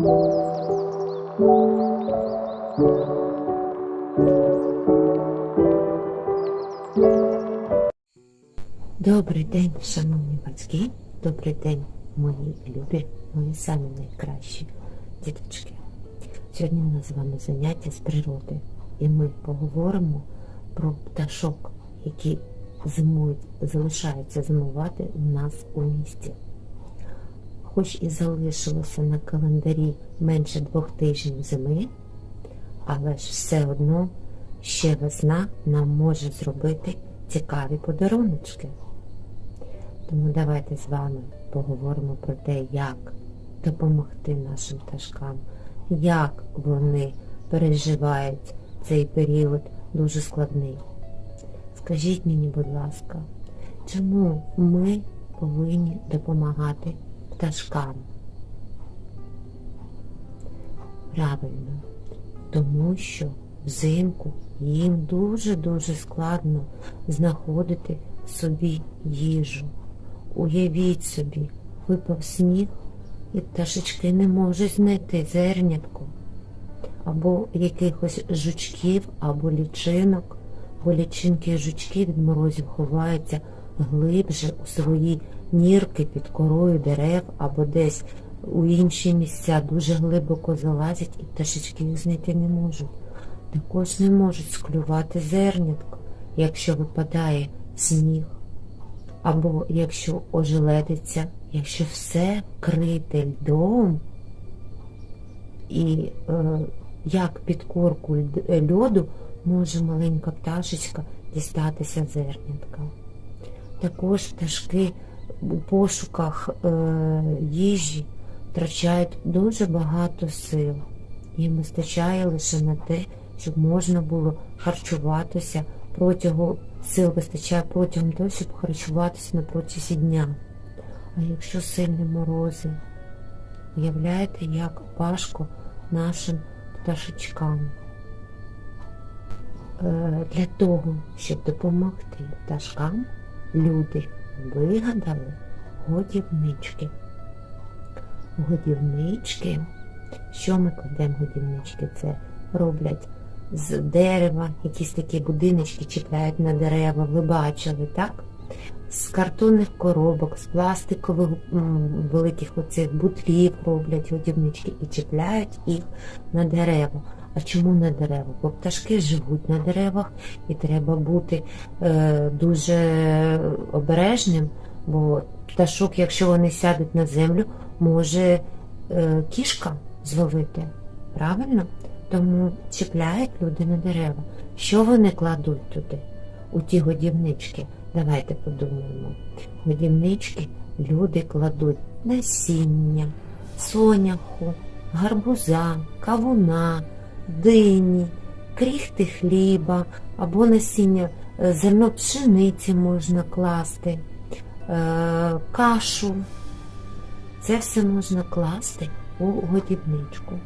Добрий день, шановні батьки, добрий день, мої любі, мої самі найкращі діточки. Сьогодні у нас з вами заняття з природи, і ми поговоримо про пташок, які зимують, залишаються зимувати у нас у місті. Хоч і залишилося на календарі менше двох тижнів зими, але ж все одно ще весна нам може зробити цікаві подаруночки. Тому давайте з вами поговоримо про те, як допомогти нашим пташкам, як вони переживають цей період дуже складний. Скажіть мені, будь ласка, чому ми повинні допомагати пташкам? Правильно, тому що взимку їм дуже-дуже складно знаходити собі їжу. Уявіть собі, випав сніг, і пташечки не можуть знайти зернятку, або якихось жучків, або лічинок, бо лічинки і жучки від морозів ховаються глибше у свої нірки під корою дерев, або десь у інші місця дуже глибоко залазять, і пташечки їх знайти не можуть. Також не можуть склювати зернятко, якщо випадає сніг або якщо ожеледиться, якщо все вкрите льдом, і е, як під корку льоду може маленька пташечка дістатися зернятка. Також пташки у пошуках е, їжі втрачають дуже багато сил. Їм вистачає лише на те, щоб можна було харчуватися протягом сил вистачає протягом того, щоб харчуватися на протязі дня. А якщо сильні морози, уявляєте, як важко нашим пташечкам. Е, Для того, щоб допомогти пташкам, люди вигадали годівнички. Годівнички. Що ми кладемо годівнички? Це роблять з дерева, якісь такі будиночки чіпляють на дерева, ви бачили, так? З картонних коробок, з пластикових великих оцих бутлів роблять годівнички і чіпляють їх на дерева. А чому на дерева? Бо пташки живуть на деревах і треба бути е, дуже обережним, бо пташок, якщо вони сядуть на землю, може е, кішка зловити. Правильно? Тому чіпляють люди на дерева. Що вони кладуть туди? У ті годівнички? Давайте подумаємо. Годівнички люди кладуть насіння, соняху, гарбуза, кавуна, дині, кріхти хліба або насіння, е, зерно пшениці можна класти, е, кашу. Це все можна класти у годівничку.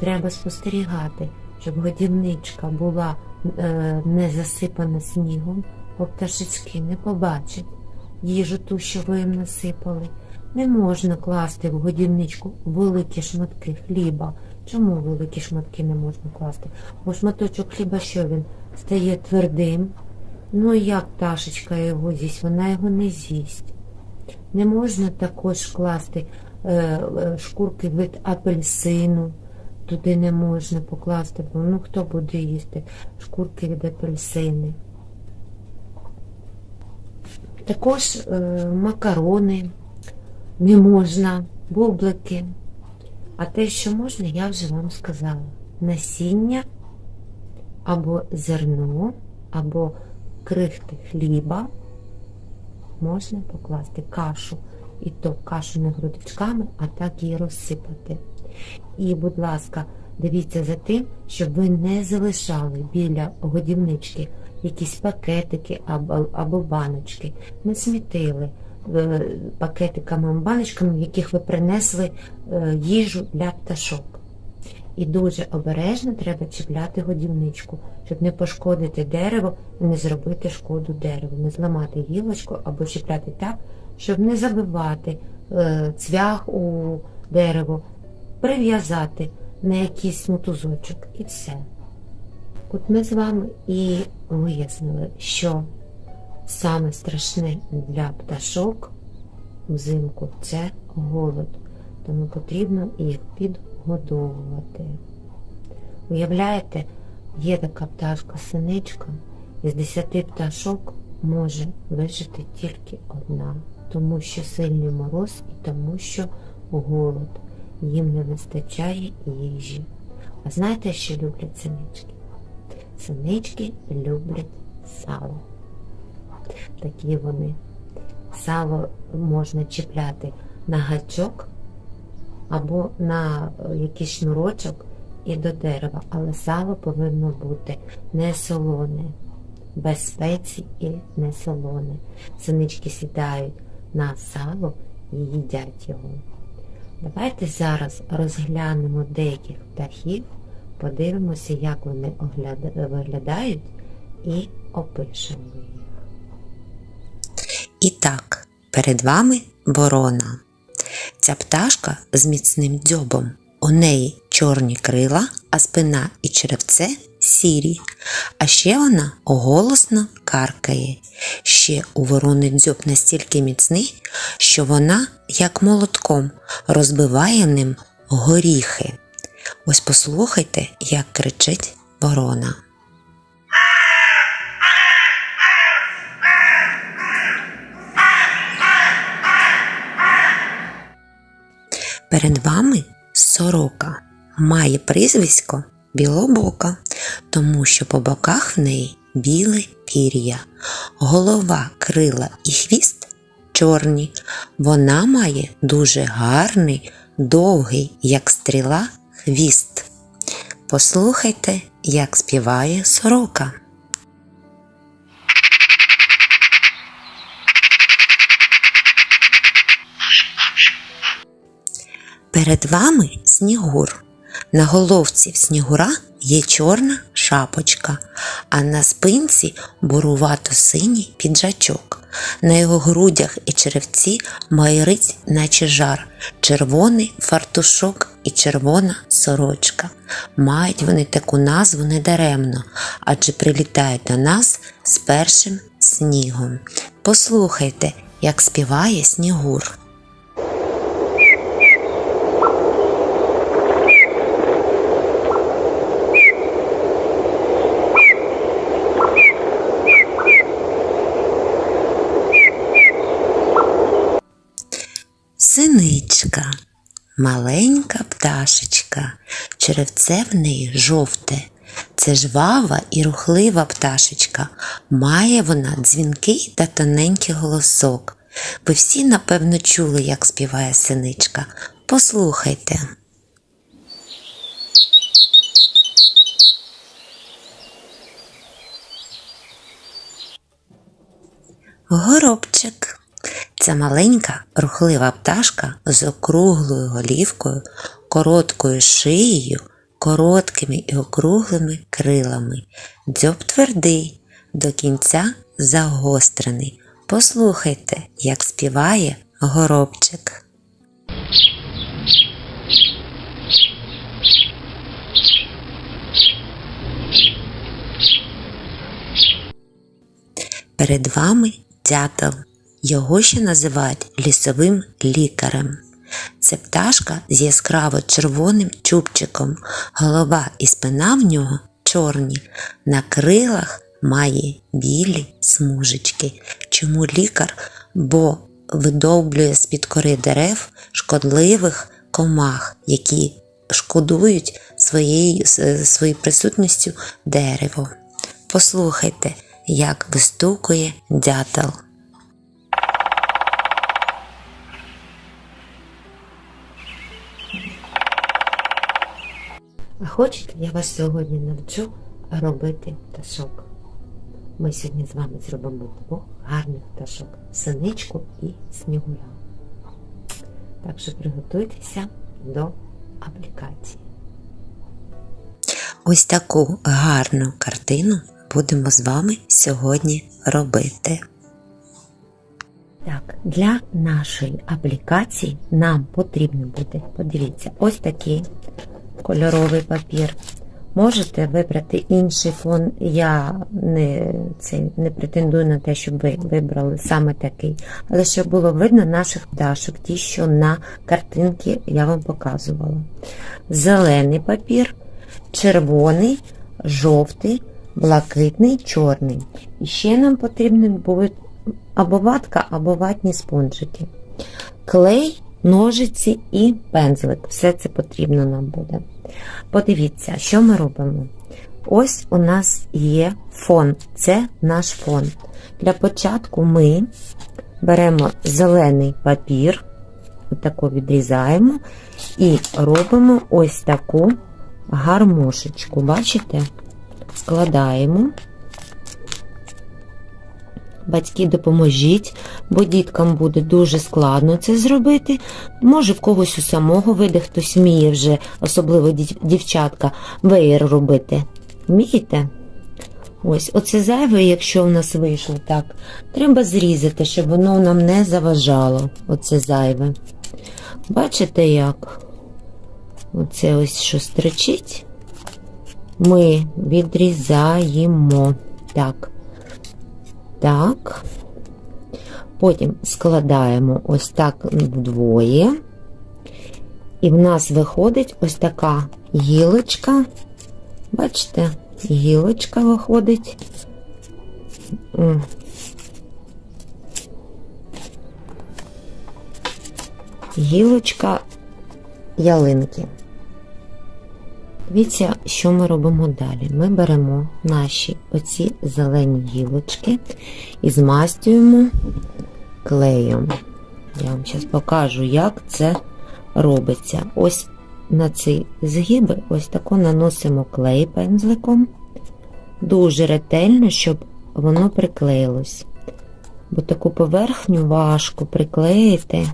Треба спостерігати, щоб годівничка була е, не засипана снігом, бо пташечки не побачать їжу ту, що ви їм насипали. Не можна класти в годівничку великі шматки хліба. Чому великі шматки не можна класти? Бо шматочок хліба, що він стає твердим. Ну як пташечка його з'їсть, вона його не з'їсть. Не можна також класти е, е, шкурки від апельсину туди не можна покласти, бо ну хто буде їсти шкурки від апельсини. Також е, макарони не можна, бублики. А те, що можна, я вже вам сказала. Насіння або зерно, або крихти хліба можна покласти кашу. І то кашу не грудочками, а так її розсипати. І, будь ласка, дивіться за тим, щоб ви не залишали біля годівнички якісь пакетики або, або баночки. Не смітили пакетиками баночками, в яких ви принесли е, їжу для пташок. І дуже обережно треба чіпляти годівничку, щоб не пошкодити дерево і не зробити шкоду дереву, не зламати гілочку або чіпляти так, щоб не забивати е, цвях у дерево прив'язати на якийсь мотузочок і все. От ми з вами і вияснили, що саме страшне для пташок взимку це голод, тому потрібно їх підгодовувати. Уявляєте, є така пташка синичка, із 10 пташок може вижити тільки одна, тому що сильний мороз і тому що голод. Їм не вистачає їжі. А знаєте, що люблять синички? Синички люблять сало. Такі вони. Сало можна чіпляти на гачок або на е, якийсь шнурочок і до дерева, але сало повинно бути не солоне, без спецій і не солоне. Синички сідають на сало і їдять його. Давайте зараз розглянемо деяких птахів, подивимося, як вони виглядають, і опишемо їх. І так, перед вами ворона. Ця пташка з міцним дзьобом. У неї чорні крила, а спина і черевце сірі. А ще вона голосно каркає. Ще у ворони дзьоб настільки міцний, що вона, як молотком, розбиває ним горіхи. Ось послухайте, як кричить ворона. Перед вами сорока має прізвисько білобока, тому що по боках в неї біле пір'я, голова, крила і хвіст чорні. Вона має дуже гарний, довгий, як стріла, хвіст. Послухайте, як співає сорока. Перед вами снігур. На головці в снігура є чорна шапочка, а на спинці бурувато-синій піджачок. На його грудях і черевці майорить, наче жар, червоний фартушок і червона сорочка. Мають вони таку назву недаремно, адже прилітають до нас з першим снігом. Послухайте, як співає снігур. Синичка, маленька пташечка, черевце в неї жовте. Це жвава і рухлива пташечка. Має вона дзвінкий та тоненький голосок. Ви всі, напевно, чули, як співає синичка. Послухайте. Горобчик. Це маленька рухлива пташка з округлою голівкою, короткою шиєю, короткими і округлими крилами. Дзьоб твердий, до кінця загострений. Послухайте, як співає горобчик. Перед вами дятел. Його ще називають лісовим лікарем. Це пташка з яскраво червоним чубчиком, голова і спина в нього чорні, на крилах має білі смужечки. Чому лікар? Бо видовблює з-під кори дерев шкодливих комах, які шкодують своєю, своєю присутністю дерево. Послухайте, як вистукує дятел. А хочете, я вас сьогодні навчу робити пташок. Ми сьогодні з вами зробимо двох гарних пташок синичку і снігура. Так що приготуйтеся до аплікації. Ось таку гарну картину будемо з вами сьогодні робити. Так, для нашої аплікації нам потрібно буде, подивіться, ось такий кольоровий папір. Можете вибрати інший фон. Я не, це, не претендую на те, щоб ви вибрали саме такий. Але щоб було видно наших пташок, ті, що на картинці я вам показувала. Зелений папір, червоний, жовтий, блакитний, чорний. І ще нам потрібні будуть або ватка, або ватні спонжики. Клей, ножиці і пензлик. Все це потрібно нам буде. Подивіться, що ми робимо. Ось у нас є фон. Це наш фон. Для початку ми беремо зелений папір, отако відрізаємо, і робимо ось таку гармошечку. Бачите? Складаємо. Батьки допоможіть, бо діткам буде дуже складно це зробити. Може, в когось у самого вийде, хтось вміє вже, особливо дівчатка, веєр робити. Вмієте? Ось, оце зайве, якщо в нас вийшло так, треба зрізати, щоб воно нам не заважало. Оце зайве. Бачите, як? Оце ось що стричить. Ми відрізаємо. Так. Так. Потім складаємо ось так вдвоє. І в нас виходить ось така гілочка. Бачите, гілочка виходить. Гілочка ялинки. Дивіться, що ми робимо далі. Ми беремо наші оці зелені гілочки і змастюємо клеєм. Я вам зараз покажу, як це робиться. Ось на ці згиби ось тако наносимо клей пензликом. Дуже ретельно, щоб воно приклеїлось. Бо таку поверхню важко приклеїти,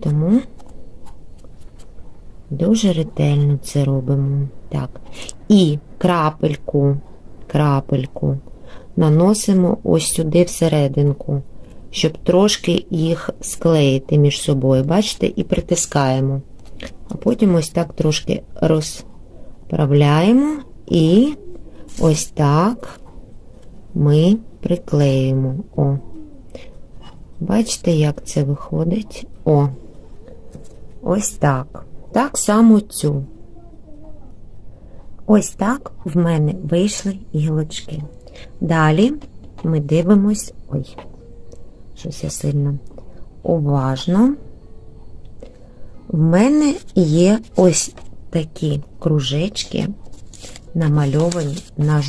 тому Дуже ретельно це робимо. Так. І крапельку, крапельку наносимо ось сюди всерединку, щоб трошки їх склеїти між собою. Бачите, і притискаємо. А потім ось так трошки розправляємо і ось так ми приклеїмо. О. Бачите, як це виходить? О. Ось так. Так само цю. Ось так в мене вийшли гілочки. Далі ми дивимось. Ой, щось я сильно уважно. В мене є ось такі кружечки, намальовані на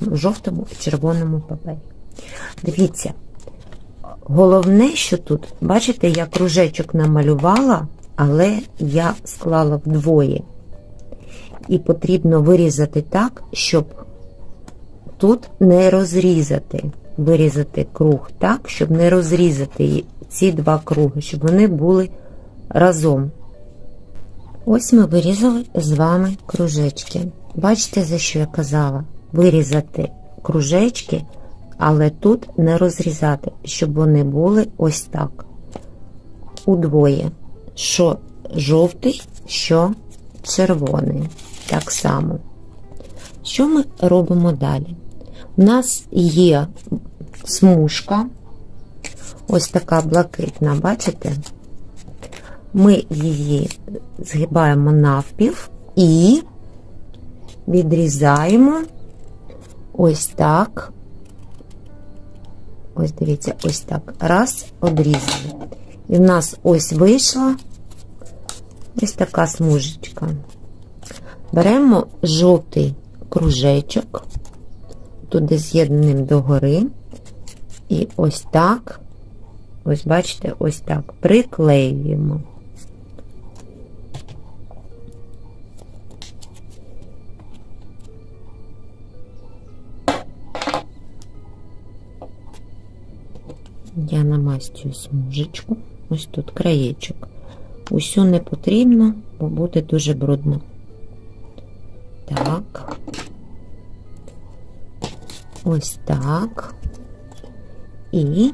жовтому і червоному папері. Дивіться, головне, що тут, бачите, я кружечок намалювала але я склала вдвоє. І потрібно вирізати так, щоб тут не розрізати. Вирізати круг так, щоб не розрізати ці два круги, щоб вони були разом. Ось ми вирізали з вами кружечки. Бачите, за що я казала? Вирізати кружечки, але тут не розрізати, щоб вони були ось так. Удвоє що жовтий, що червоний. Так само. Що ми робимо далі? У нас є смужка, ось така блакитна, бачите? Ми її згибаємо навпіл і відрізаємо ось так. Ось дивіться, ось так. Раз, одрізали. І в нас ось вийшла ось така смужечка. Беремо жовтий кружечок, туди з'єднаним догори, і ось так, ось бачите, ось так приклеюємо. Я намастюю смужечку, ось тут краєчок. Усю не потрібно, бо буде дуже брудно. Так. Ось так. І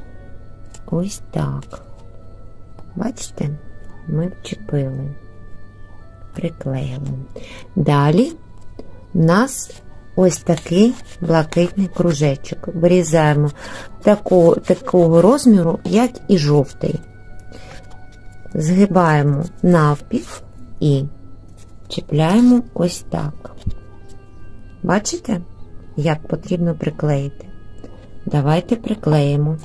ось так. Бачите, ми вчепили, приклеїли. Далі в нас ось такий блакитний кружечок. Вирізаємо такого, такого розміру, як і жовтий. Згибаємо навпіл і чіпляємо ось так. Бачите, як потрібно приклеїти? Давайте приклеїмо.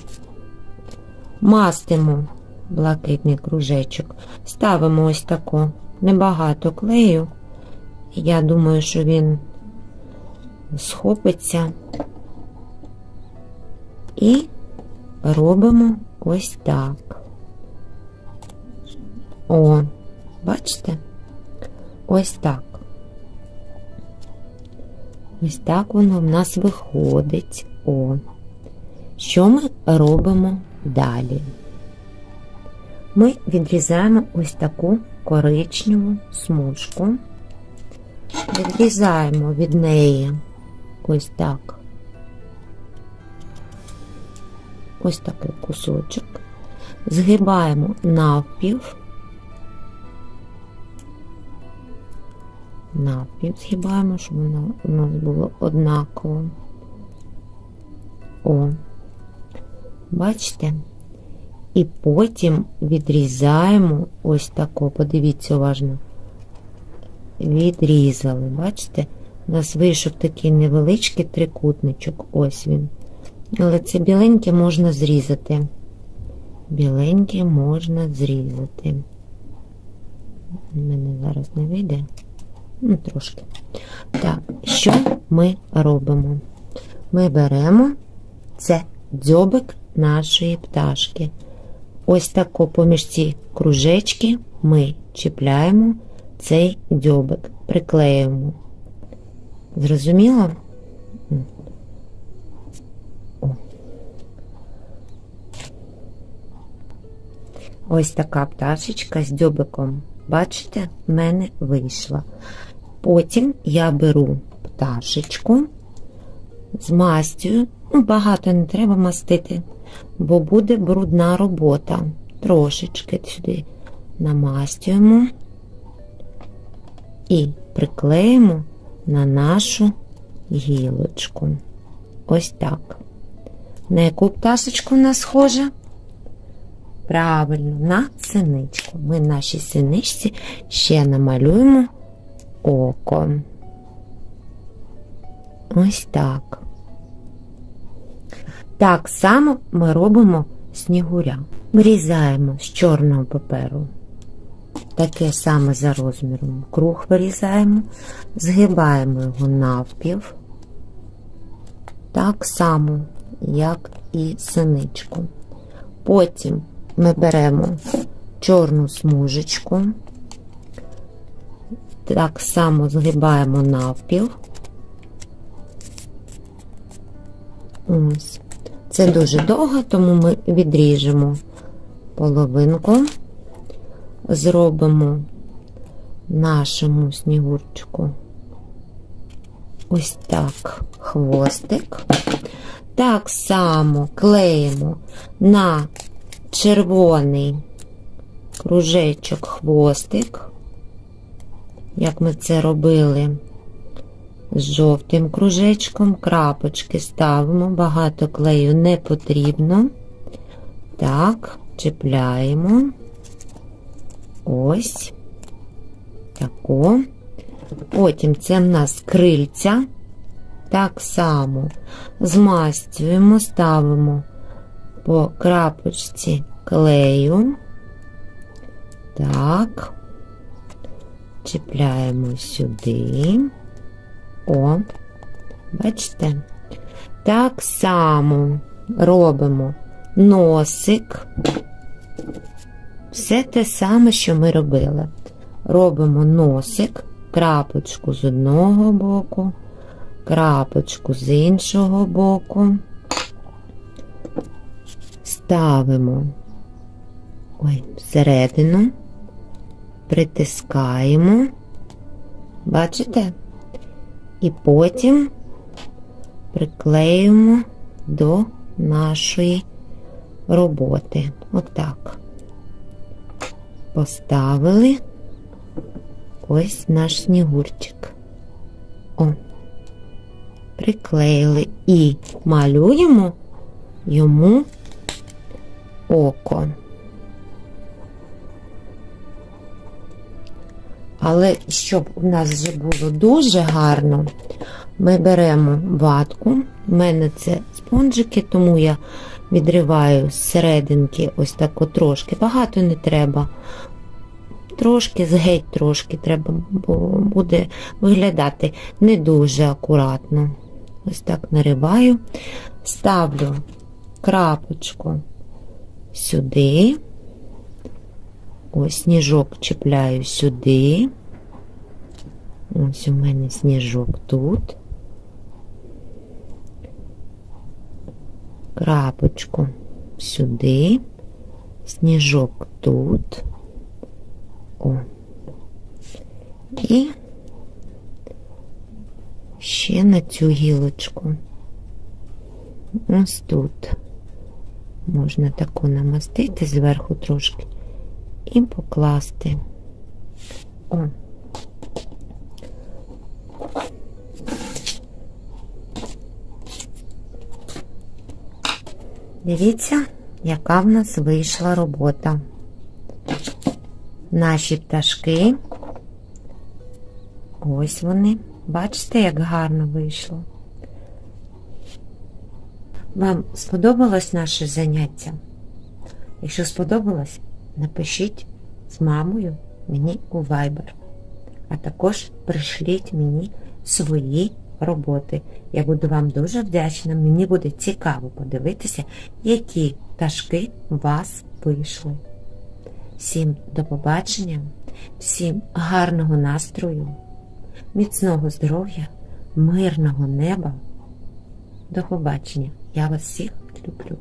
Мастимо блакитний кружечок. Ставимо ось тако небагато клею. Я думаю, що він схопиться. І робимо ось так. О, бачите? Ось так. Ось так воно в нас виходить. О. Що ми робимо далі? Ми відрізаємо ось таку коричневу смужку. Відрізаємо від неї ось так. Ось такий кусочок. Згибаємо навпіл. Навпіл згибаємо, щоб воно у нас було однаково. О, бачите? І потім відрізаємо ось тако, подивіться уважно. Відрізали, бачите? У нас вийшов такий невеличкий трикутничок, ось він. Але це біленьке можна зрізати. Біленьке можна зрізати. У мене зараз не вийде. Ну, трошки. Так, що ми робимо? Ми беремо це дзьобик нашої пташки. Ось тако поміж ці кружечки ми чіпляємо цей дзьобик, приклеюємо. Зрозуміло? Ось така пташечка з дзьобиком. Бачите, в мене вийшла. Потім я беру пташечку, змастюю, ну, багато не треба мастити, бо буде брудна робота. Трошечки сюди намастюємо і приклеїмо на нашу гілочку. Ось так. На яку пташечку у нас схожа? Правильно, на синичку. Ми нашій синичці ще намалюємо око. Ось так. Так само ми робимо снігуря. Вирізаємо з чорного паперу. Таке саме за розміром. Круг вирізаємо, згибаємо його навпіл. Так само, як і синичку. Потім ми беремо чорну смужечку, так само згибаємо навпіл. Ось. Це дуже довго, тому ми відріжемо половинку, зробимо нашому снігурчику ось так хвостик. Так само клеїмо на червоний кружечок хвостик, як ми це робили з жовтим кружечком, крапочки ставимо, багато клею не потрібно. Так, чіпляємо. Ось тако. Потім це в нас крильця. Так само змастюємо, ставимо по крапочці клею. Так, чіпляємо сюди. О, бачите? Так само робимо носик. Все те саме, що ми робили. Робимо носик, крапочку з одного боку, крапочку з іншого боку. Ставимо ой, всередину, притискаємо, бачите? І потім приклеюємо до нашої роботи. Отак. Поставили ось наш снігурчик. О, приклеїли і малюємо йому око. Але щоб у нас вже було дуже гарно, ми беремо ватку. У мене це спонжики, тому я відриваю з серединки ось так от трошки. Багато не треба. Трошки, геть трошки треба, бо буде виглядати не дуже акуратно. Ось так нариваю, ставлю крапочку сюди. Ось сніжок чіпляю сюди. Ось у мене сніжок тут. Крапочку сюди, сніжок тут. О. І ще на цю гілочку. Ось тут. Можна таку намастити зверху трошки і покласти. О. Дивіться, яка в нас вийшла робота. Наші пташки. Ось вони. Бачите, як гарно вийшло. Вам сподобалось наше заняття? Якщо сподобалось, напишіть з мамою мені у Viber. А також пришліть мені свої роботи. Я буду вам дуже вдячна. Мені буде цікаво подивитися, які пташки вас вийшли. Всім до побачення, всім гарного настрою, міцного здоров'я, мирного неба. До побачення. Я вас всіх люблю.